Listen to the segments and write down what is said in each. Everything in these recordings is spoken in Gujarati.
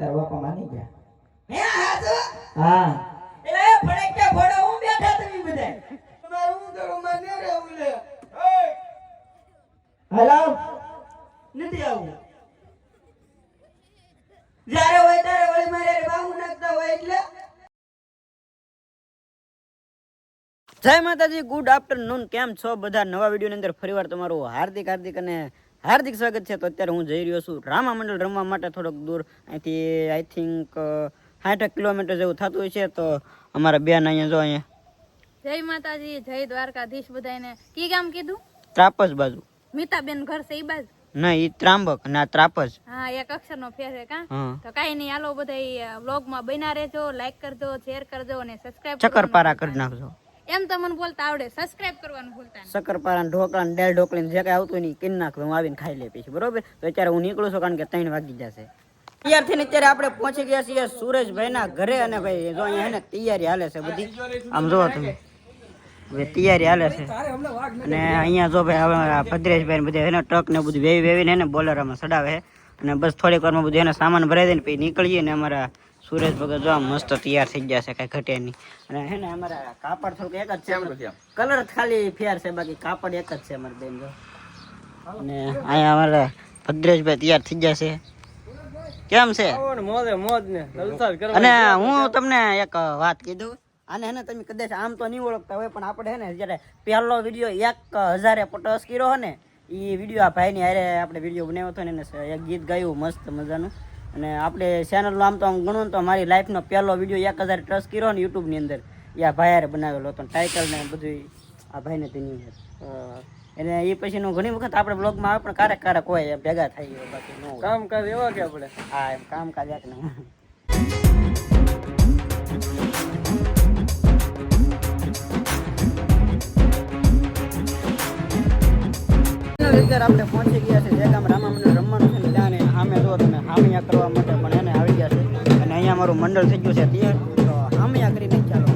તારા બાપા માની ગયા. હે હાસુ હા. એટલે એ કે ફોડો હું બેઠા તમે બધા તમારે હું કરો મને રહેવું લે. હેલો? નથી આવું. જ્યારે હોય ત્યારે વળી મારે બાહુ નાખતા હોય એટલે? જય માતાજી ગુડ આફ્ટરનૂન. કેમ છો બધા? નવા વિડીયોની અંદર ફરીવાર તમારું હાર્દિક હાર્દિક અને હાર્દિક સ્વાગત છે. તો અત્યારે હું જઈ રહ્યો છું રામા મંડળ રમવા માટે થોડોક દૂર. અહીંથી આઈ થિંક સાઠ કિલોમીટર જેવું થતું હોય છે. તો અમારા બેન અહીંયા જો અહીંયા. જય માતાજી જય દ્વારકાધીશ બધાને કી ગામ કીધું? ત્રાપસ બાજુ. મીતાબેન ઘર છે એ બાજુ? ના ઈ ત્રાંબક ના ત્રાપસ હા એક અક્ષર નો ફેર છે કા? તો કાઈ નહીં હાલો બધા વ્લોગમાં બન્યા રહેજો. લાઈક કરજો શેર કરજો અને સબસ્ક્રાઇબ ચક્કરપારા કરી નાખજો. એમ તમને બોલતા આવડે સબસ્ક્રાઇબ કરવાનું ભૂલતા શક્કરપારા ઢોકળા ને ડેલ ઢોકળી જે કઈ આવતું નહીં કિન નાખ, હું આવીને ખાઈ લે પછી, બરોબર? તો અત્યારે હું નીકળું છું કારણ કે ત્રણ વાગી જશે ત્યારથી ને અત્યારે આપણે પહોંચી ગયા છીએ સુરેશભાઈ ના ઘરે અને ભાઈ જો અહીંયા ને તૈયારી હાલે છે બધી. આમ જો તમે. તૈયારી હાલે છે. અને અહીંયા જો ભાઈ હવે ભદ્રેશભાઈ ને બધા એને ટ્રક ને બધું વેવી વેવીને એને બોલરામાં સડાવે અને બસ થોડીક વારમાં બધું એને સામાન ભરાઈ દે ને પછી નીકળીએ ને અમારા સુરેશ ભગત જો મસ્ત તૈયાર થઈ ગયા છે કઈ ઘટે નહીં. અને હે ને અમારા કાપડ થોડુંક એક જ છે. કલર ખાલી ફેર છે બાકી કાપડ એક જ છે અમારે બેન જો. અને અહીંયા અમારે ભદ્રેશભાઈ તૈયાર થઈ ગયા છે. કેમ છે? અને હું તમને એક વાત કીધું. અને હે ને તમે કદાચ આમ તો નહીં ઓળખતા હોય પણ આપણે હે ને જ્યારે પહેલો વીડિયો એક હજારે પટસ કર્યો હે ને એ વીડિયો આ ભાઈની હારે આપણે વીડિયો બનાવ્યો હતો ને એને એક ગીત ગાયું મસ્ત મજાનું. અને આપણે ચેનલનું આમ તો આમ ગણો ને તો મારી લાઈફનો પહેલો વીડિયો એક હજાર ટ્રસ્ટ કર્યો ને યુટ્યુબની અંદર. એ આ ભાઈ બનાવેલો હતો ટાઇટલ ને બધું આ ભાઈને તેની અંદર એને એ પછીનું ઘણી વખત આપણે બ્લોગમાં આવે પણ ક્યારેક ક્યારેક હોય ભેગા થાય ગયો બાકી ન હોય. કામ કાજ એવા કે આપણે? હા એમ કામકાજ એક આપણે પહોંચી ગયા છે જે ગામ રામા અને અહીંયા મારું મંડળ થઈ ગયું છે તૈયાર. તો હામિયા કરીને ચાલો.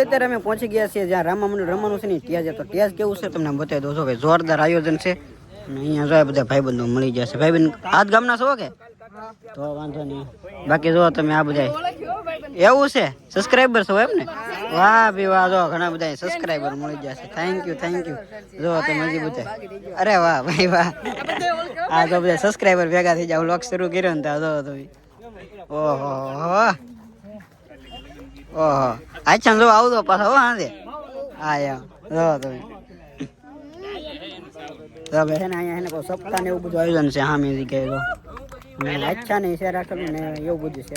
અત્યારે અમે પહોંચી ગયા છીએ જ્યાં રામા મંદિર રમવાનું છે ને ત્યાં છે તો ત્યાં કેવું છે તમને બતાવી દઉં છો કે જોરદાર આયોજન છે. અહીંયા જો આ બધા ભાઈબંધો મળી જશે ભાઈબંધ, આજ ગામના છો કે? તો વાંધો નહીં. બાકી જો તમે આ બધા એવું છે? સબસ્ક્રાઈબર છો એમ ને વાહ ભી વાહ, જો ઘણા બધા સબસ્ક્રાઈબર મળી જશે થેન્ક યુ થેન્ક યુ જો તમે હજી બધા અરે વાહ ભાઈ વાહ. આ તો બધા સબસ્ક્રાઈબર ભેગા થઈ જાવ લોક શરૂ કર્યો ને ત્યાં જો તમે ઓહો ઓહો. અચ્છા જો આવતો પાછો, હો હાંજે હા યા જો તમે અહીંયા એને કોઈ સપ્તાહ ને એવું બધું આયોજન છે હા મેં કહેલો તો અચ્છા ને શેર રાખેલું ને એવું બધું છે.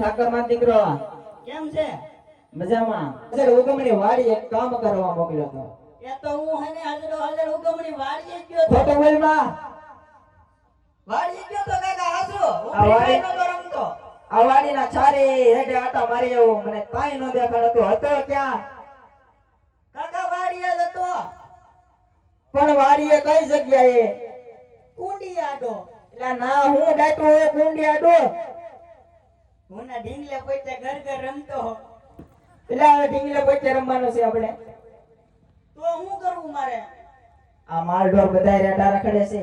ઠાકરમાં દીકરો. કેમ છે? મજામાં. સર ઉગમણી વાડી એક કામ કરવા મોકલ્યો હતો. એ તો હું હને હજરો હજર ઉગમણી વાડી ગયો તો તો. બોલમાં વાડી ગયો તો કાકા હાજરો. હું આ વાડી- ફ્રી ફાયર રમતો. આ વાડીના ચારે હેડે આટા મારી આવો. મને કાંઈ ન દેખાડતું હતો. ક્યાં? કાકા વાડીએ હતો. પણ વાડીએ કઈ જગ્યાએ? કુંડી આડો એટલે ના હું ડાટો કુંડી આડો હું ના ઢીંગલે પોતે ઘર ઘર રમતો હો. એટલે હવે ઢીંગલે પોતે રમવાનું છે આપણે. તો હું કરવું મારે? આ માલઢોર બધા રખડે છે.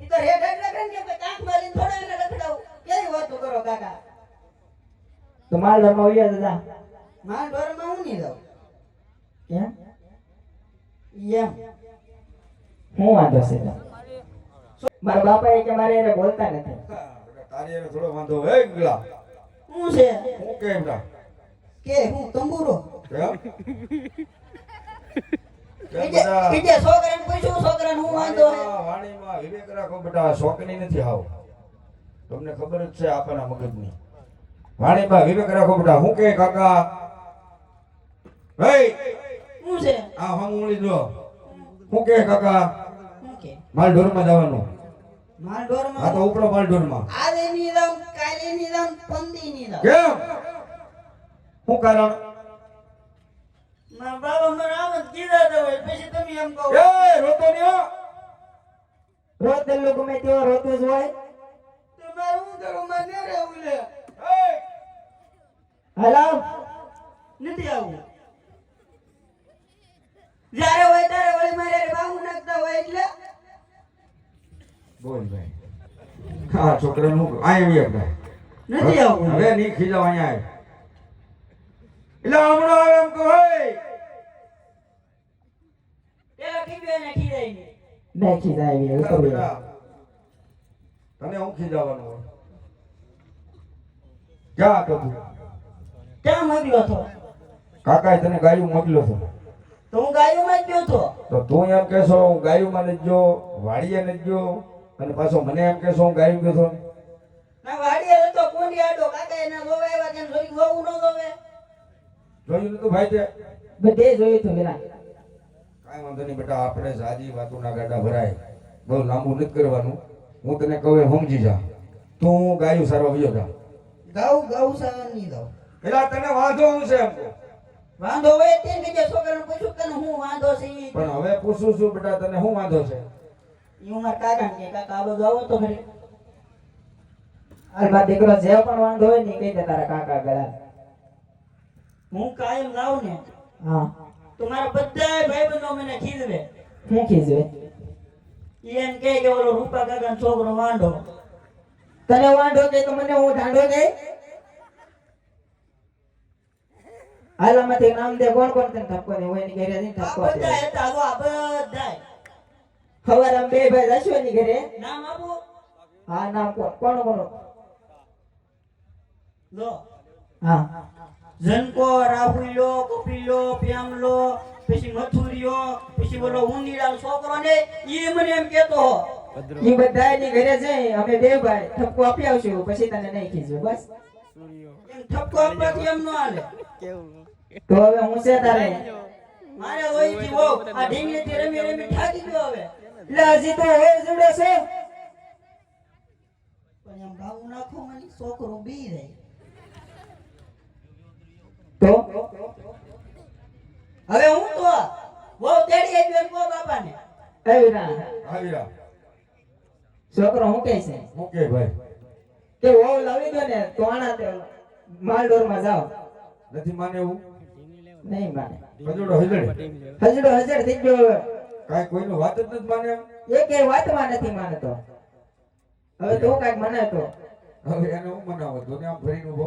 ઈ તો રેડ રેડ રખડે ને કોઈ કાંખ મારીને થોડા એને રખડાવું કેવી વાતો કરો કાકા? તો માલઢોરમાં ઉયા દાદા ઢોરમાં હું નહીં દઉં કેમ? એમ. હું વાંધો છે મારા બાપા એ કે મારે એને બોલતા નથી. તારી એને થોડો વાંધો હે ગલા હું છે? હું કેમ તા કે હું તંબુરો? તમને ખબર જ છે આપણા મગજની. વાણીમાં વિવેક રાખો બેટા હું કે કાકા? હે? કે કાકા? માલ ઢોરમાં જવાનું. મારા આ તો ઉપડો માલ આજે નહીં જાઉં કાલે નહીં જાઉં પંદી નહીં જાઉં કેમ? શું કારણ? મારા બાબા મને આમ જ કીધા તો હોય પછી તમે એમ કહો. એ રોતો નહીં રોજ દલ્લો ગમે તેવો રોતું જ હોય. તો મારે હું કરું મારે રહેવું લે. એ હલો. નથી આવું. જ્યારે હોય ત્યારે વળી બોલ ભાઈ. હા છોકરાનું હું આય આવી આપણે નથી આવું હવે નહીં ખીજાવ અહીંયા. એટલે હમણાં આવે એમ કહો તને હું ખીજાવાનું ક્યાં હતો ક્યાં મોકલ્યો હતો? કાકાએ તને ગાયું મોકલ્યો હતો. તો હું ગાયોમાં જ ગયો તો તું એમ કહેશો હું ગાયુંમાં જ ગયો વાડીએ જ ગયો. અને પાછો મને એમ કે શું ગાયું ગયો છો ના વાડીએ હતો કોંડી આડો કાકા એના જોવે આવ્યા તેમ જોઈ જોવું ન જોવે. જોયું નતું ભાઈ તે? બધે જોયું તું પેલા. કાંઈ વાંધો નહીં બેટા આપણે સાદી વાતોના ગાડા ભરાય. બહુ લાંબુ નથી કરવાનું. હું તને કહું સમજી જા. તું ગાયું સારવા વિયો જા. ગાઉ ગાઉ સાવન નહીં ગાઉ પેલા તને વાંધો હું છે એમ. વાંધો હોય તે બીજા છોકરાને પૂછ્યું તને હું વાંધો છે પણ હવે પૂછું છું બેટા તને શું વાંધો છે? હું મારા કાકા કે કાકા આ બધું આવો તો ખરી હાલ મારો દીકરો જે પણ વાંધો હોય ને કહી દે તારા કાકા ગળા હું કાયમ લાવ ને હા. તો બધા ભાઈબંધો મને ખીજવે. હું ખીજવે? એમ કે ઓલો રૂપા કાકાનો છોકરો વાંઢો. તને વાંધો કે તો મને હું ઢાંડો કે? હાલ આમાંથી નામ દે કોણ કોણ તને ઠપકો ને હોયની ઘેરે આ ઠપકો બધા હતા આ બધા આમ બે ભાઈ જશો ની ઘરે. નામ આપો. હા નામ કોણ? કોણ લો. હા. જનકો રાહુલ્યો કપિલો પ્યામલો પછી મથુરિયો પછી બોલો ઉંદીડા છોકરો ને ઈ મને એમ કેતો ઈ બધા ની ઘરે જઈ અમે બે ભાઈ ઠપકો આપી આવશું પછી તને નહીં ખીજવે બસ. ઠપકો આપવાથી એમ ન હાલે. તો હવે હું છે તારે? મારે હોયથી આ ઢીંગલી થી રમી રમી થાકી ગયો હવે. એટલે હજી તો હોય જોડે છે. પણ એમ ભાવ નાખો મને છોકરો બી રહે. તો? હવે હું તો બહુ તેડી આવી એમ કહો બાપાને. આવી ના આવી રા છોકરો હું કહે છે? હું કે ભાઈ? કે ઓ લાવી દો ને તો આણા તે માલડોરમાં જાવ નથી માને એવું? નહીં માને. હજડો હજડ હજડો હજડ થઈ ગયો હવે. કાંઈ કોઈનું વાત જ નથી માને એ કે વાત વાતમાં નથી માનતો. હવે તો કાંઈક મને તો હવે એને હું મનાવો? તો ને આમ ફરીને ઊભો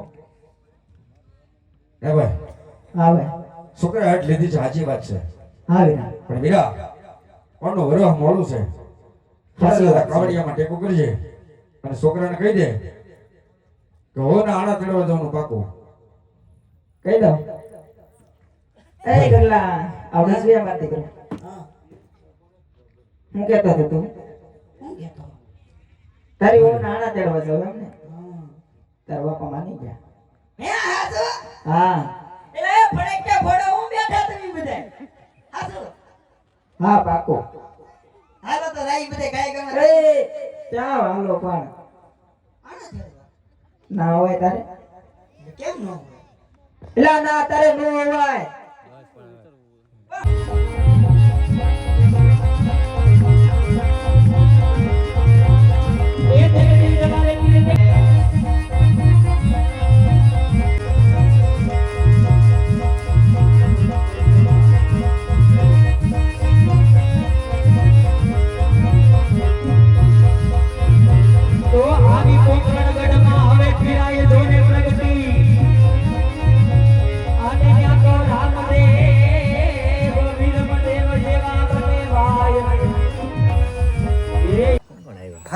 હે ભાઈ આવે. છોકરા હાટ લીધી છે સાચી વાત છે. આવે. પણ મીરા કોણનું વરહ મોડું છે? સાચી કાવડિયામાં ટેકો કરજે. અને છોકરાને કહી દે કે હો ને આણા તેડવા જવાનું પાકું. કહી દો એ ગલ્લા આવડે છે વાત દીકરો હા. હું કહેતો હતો તું? હું કહેતો તારી હું નાણા તેડવા જાઉં એમ ને? તારા બાપા માની ગયા. હે હાસુ હા. એટલે એ ફડક્યા ફોડો હું બેઠા તમે બધા હાસુ હા પાકો. હાલો તો રાઈ બધે ગાય ગમે. એ ક્યાં હાલો પણ. ના હોય તારે? કેમ ન હોય? ના તારે નો હોય.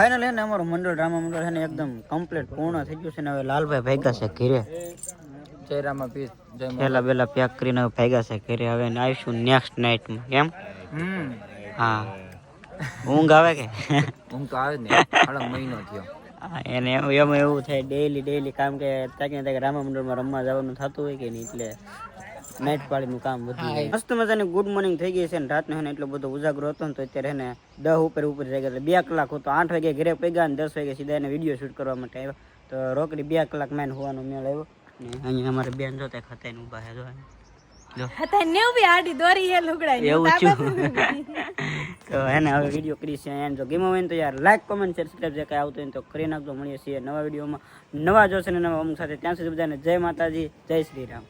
છે એને અમારું મંડળ રામા મંડળ છે ને એકદમ કમ્પ્લીટ પૂર્ણ થઈ ગયું છે ને હવે લાલભાઈ ભાગ્યા છે ઘીરે. ચહેરામાં પીસ પહેલા પહેલા પેક કરીને ભાગ્યા છે ઘરે હવે આવીશું નેક્સ્ટ નાઇટમાં કેમ હા. ઊંઘ આવે કે? ઊંઘ તો આવે ને સાડા મહિનો થયો. એને એમ એમાં એવું થાય ડેઈલી ડેઈલી કામ કે ત્યાં ને ત્યાં રામા મંડળમાં રમવા જવાનું થતું હોય કે નહીં એટલે નાઇટ પાળીનું કામ વધી જાય મસ્ત મજાની ગુડ મોર્નિંગ થઈ ગઈ છે ને રાતનો હે ને એટલો બધો ઉજાગરો હતો ને તો અત્યારે ને દસ ઉપર ઉપર થઈ ગયા. બે કલાક હતો. આઠ વાગે ઘરે પૈગા ને દસ વાગે સીધા એને વીડિયો શૂટ કરવા માટે આવ્યો. તો રોકડી બે કલાક મેન હોવાનો મેળ આવ્યો. ને અહીંયા અમારે બેન જોતા ઊભા જો ને આડી દોરી લુગડાઈ એવું એને હવે વીડિયો કરી છે એને જો ગેમ હોય તો યાર લાઈક કોમેન્ટ શેર સબસ્ક્રાઈબ જે કાંઈ આવતું હોય ને તો કરી નાખજો. મળીએ છીએ નવા વિડીયોમાં નવા જોશે ને નવા અમુક સાથે. ત્યાં સુધી બધાને જય માતાજી જય શ્રી રામ.